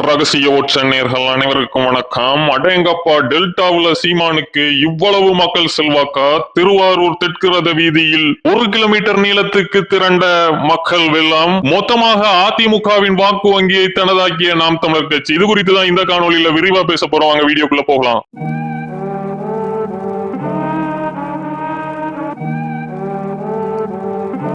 ரகசிய ஓட்ச நேர்கள் அனைவருக்கும் வணக்கம். அடேங்கப்பா டெல்டாவுல சீமானுக்கு இவ்வளவு மக்கள் செல்வாக்கா? திருவாரூர் தெற்கு ரத வீதியில் ஒரு கிலோமீட்டர் நீளத்துக்கு திரண்ட மக்கள் வெள்ளம். மொத்தமாக அதிமுகவின் வாக்கு வங்கியை தனதாக்கிய நாம் தமிழர் கட்சி. இது குறித்து தான் இந்த காணொலியில விரிவா பேச போறோம். வாங்க வீடியோக்குள்ள போகலாம்.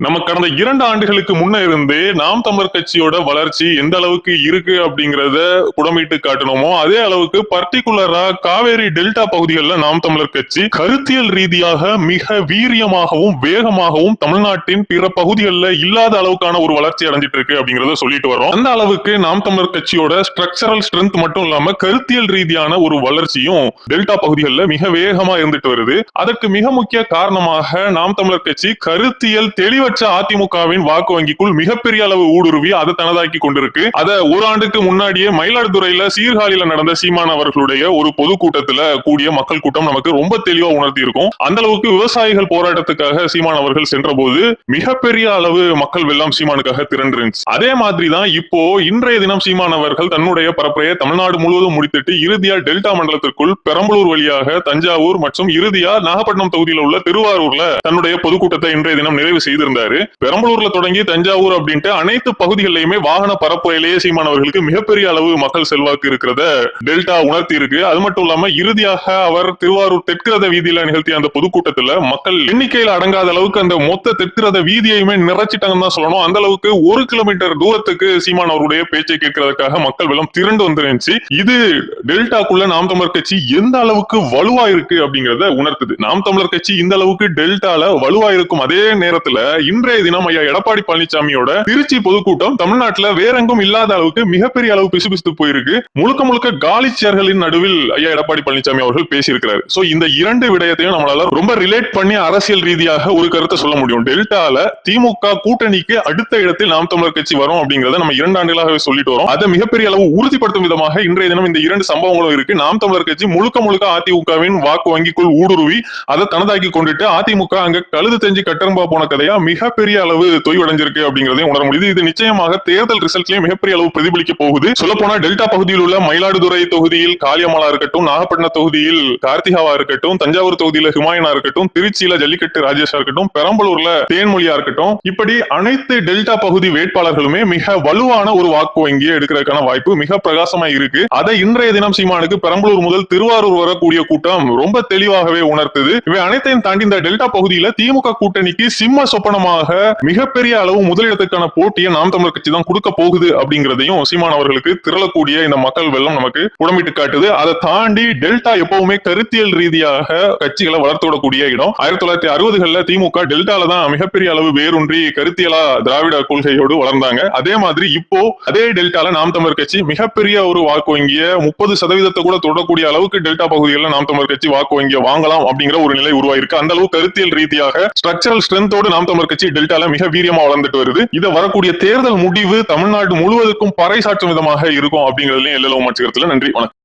நம்ம கடந்த இரண்டு ஆண்டுகளுக்கு முன்ன இருந்து நாம் தமிழர் கட்சியோட வளர்ச்சி எந்த அளவுக்கு இருக்கு அப்படிங்கறத புடமிட்டு காட்டணுமோ அதே அளவுக்கு பர்டிகுலரா காவேரி டெல்டா பகுதிகளில் நாம் தமிழர் கட்சி கருத்தியல் ரீதியாக மிக வீரியமாகவும் வேகமாகவும் தமிழ்நாட்டின் பிற பகுதிகளில் இல்லாத அளவுக்கான ஒரு வளர்ச்சி அடைஞ்சிட்டு இருக்கு அப்படிங்கறத சொல்லிட்டு வரோம் அந்த அளவுக்கு நாம் தமிழர் கட்சியோட ஸ்ட்ரக்சரல் ஸ்ட்ரென்த் மட்டும் இல்லாம கருத்தியல் ரீதியான ஒரு வளர்ச்சியும் டெல்டா பகுதிகளில் மிக வேகமா இருந்துட்டு வருது. அதற்கு மிக முக்கிய காரணமாக நாம் தமிழர் கட்சி கருத்தியல் தெளிவற்ற அதிமுகவின் வாக்கு வங்கிக்குள் மிகப்பெரிய அளவு ஊடுருவி அதை தனதாக்கி கொண்டிருக்கு. அதை ஒரு ஆண்டுக்கு முன்னாடியே மயிலாடுதுறையில சீர்காழியில நடந்த சீமான் அவர்களுடைய ஒரு பொதுக்கூட்டத்துல கூடிய மக்கள் கூட்டம் நமக்கு ரொம்ப தெளிவா உணர்த்தி இருக்கும் அந்த அளவுக்கு விவசாயிகள் போராட்டத்துக்காக சீமான் அவர்கள் சென்ற போது மிகப்பெரிய அளவு மக்கள் வெள்ளம் சீமானுக்காக திரண்டிருந்துச்சு. அதே மாதிரி தான் இப்போ இன்றைய தினம் சீமான் அவர்கள் தன்னுடைய பரப்புரையை தமிழ்நாடு முழுவதும் முடித்துட்டு இறுதியா டெல்டா மண்டலத்திற்குள் பெரம்பலூர் வழியாக தஞ்சாவூர் மற்றும் இறுதியா நாகப்பட்டினம் தொகுதியில் உள்ள திருவாரூர்ல தன்னுடைய பொதுக்கூட்டத்தை இன்றைய தினம் நிறைவு செய்திருந்தார். பெரம்பலூர்ல தொடங்கி தஞ்சாவூர் அப்படின்ட்டு அனைத்து பகுதிகளிலுமே வாகன பரப்புரையிலேயே சீமான் அவர்களுக்கு மிகப்பெரிய அளவு மக்கள் செல்வாக்கு இருக்கிறத டெல்டா உணர்த்தி இருக்கு அது மட்டும் இல்லாம இறுதியாக அவர் திருவாரூர் தெற்கிரத வீதியில நிகழ்த்திய அந்த பொதுக்கூட்டத்துல மக்கள் எண்ணிக்கையில் அடங்காத அளவுக்கு அந்த மொத்த தெற்கிரத வீதியையுமே நிறைச்சிட்டாங்கன்னு தான் சொல்லணும். அந்த அளவுக்கு ஒரு கிலோமீட்டர் தூரத்துக்கு சீமான் அவருடைய பேச்சை கேட்கறதுக்காக மக்கள் வெள்ளம் திரண்டு வந்துருந்துச்சு இது டெல்டாக்குள்ள நாம் தமிழர் கட்சி எந்த அளவுக்கு வலுவா இருக்கு அப்படிங்கறத உணர்த்துது. நாம் தமிழர் கட்சி இந்த அளவுக்கு டெல்டால வலுவா இருக்கும். அதே நேரத்துல இன்றைய தினம் ஐயா எடப்பாடி பழனிசாமியோட திருச்சி பொதுக்கூட்டம் தமிழ்நாட்டுல வேறெங்கும் இல்லாத அளவுக்கு மிகப்பெரிய அளவு பிசுபிசுத்து போயிருக்கு. முழுக்க முழுக்க காலி சேர்களின் நடுவில் ஐயா எடப்பாடி பழனிசாமி அவர்கள் பேசியிருக்கிறார். சோ இந்த இரண்டு விடயத்தையும் நம்மளால ரொம்ப ரிலேட் பண்ணி அரசியல் ரீதியாக ஒரு கருத்தை சொல்ல முடியும். டெல்டால திமுக கூட்டணிக்கு அடுத்த இடத்தில் நாம் தமிழர் கட்சி வரும் அப்படிங்கறத நம்ம இரண்டு ஆண்டுகளாகவே சொல்லிட்டு வரோம். அதை மிகப்பெரிய அளவு உறுதிப்படுத்தும் விதமாக இன்றைய தினம் இந்த இரண்டு சம்பவங்களும் இருக்கு. நாம் தமிழர் கட்சி முழுக்க முழுக்க அதிமுகவின் வாக்கு வங்கிக்குள் ஊடுருவி அதை தனதாக்கி கொண்டுட்டு அதிமுக அங்க கழுது தெஞ்சு கட்டரம்பா போன கதையா மிகப்பெரிய அளவு தொய்வடைஞ்சிருக்கு அப்படிங்கறதையும் உணர முடியுது. இது நிச்சயமாக தேர்தல் ரிசல்ட்லயும் மிகப்பெரிய அளவு பிரதிபலிக்க போகுது. சொல்ல போனா டெல்டா பகுதியில் உள்ள மயிலாடுதுறை தொகுதியில் காளியம்மாளா இருக்கட்டும் நாகப்பட்டினம் தொகுதியில் கார்த்திகாவா இருக்கட்டும் தஞ்சாவூர் தொகுதியில ஹிமாயனா இருக்கட்டும் திருச்சியில ஜல்லிக்கட்டு ராஜேஷா இருக்கட்டும் பெரம்பலூர்ல தேன்மொழியா இருக்கட்டும் இப்படி அனைத்து டெல்டா பகுதி வேட்பாளர்களுமே மிக வலுவான ஒரு வாக்கு வங்கியை எடுக்கிறதுக்கான வாய்ப்பு மிக பிரகாசமா இருக்கு. அதை இன்றைய தினம் சீமானுக்கு பெரம்பலூர் முதல் திருவாரூர் வரக்கூடிய கூட்டம் ரொம்ப தெளிவாகவே உணர்த்துது. இவை அனைத்தையும் தாண்டி இந்த டெல்டா பகுதியில திமுக கூட்டணிக்கு சிம்ம சொப்பனமாக மிகப்பெரிய அளவு முதலிடத்துக்கான போட்டியை நாம் தமிழர் கட்சி தான் கொடுக்க போகுது அப்படிங்கிறதையும் சீமான் அவர்களுக்கு திரளக்கூடிய இந்த மக்கள் வெள்ளம் நமக்கு உடம்பிட்டு காட்டுது. அதை தாண்டி டெல்டா எப்பவுமே கருத்தியல் ரீதியாக கட்சிகளை வளர்த்து விடக்கூடிய இடம். ஆயிரத்தி தொள்ளாயிரத்தி அறுபதுகள்ல திமுக டெல்டால தான் மிகப்பெரிய அளவு வேரூன்றி கருத்தியலா திராவிட கொள்கையோடு வளர்ந்தாங்க. அதே மாதிரி இப்போ அதே டெல்டால நாம் தமிழர் கட்சி மிகப்பெரிய ஒரு வாக்கு வங்கிய முப்பது சதவீதத்தை கூட தொடக்கூடிய அளவுக்கு டெல்டா பகுதிகளில் நாம் தமிழர் கட்சி வாக்கு வங்கிய வாங்கலாம் அப்படிங்கிற ஒரு நிலை உருவாயிருக்கு. அந்த அளவு கருத்தியல் ரீதியாக ஸ்ட்ரக்சரல் ஸ்ட்ரென்த்தோடு நாம் தமிழர் கட்சி டெல்டால மிக வீரியமா வளர்ந்துட்டு வருது. இதை வரக்கூடிய தேர்தல் முடிவு தமிழ்நாடு முழுவதுக்கும் பறைசாற்றும் விதமாக இருக்கும் அப்படிங்கிறதுலயும் எல்லளவு மாற்றுக்கிறதுல நன்றி வணக்கம்.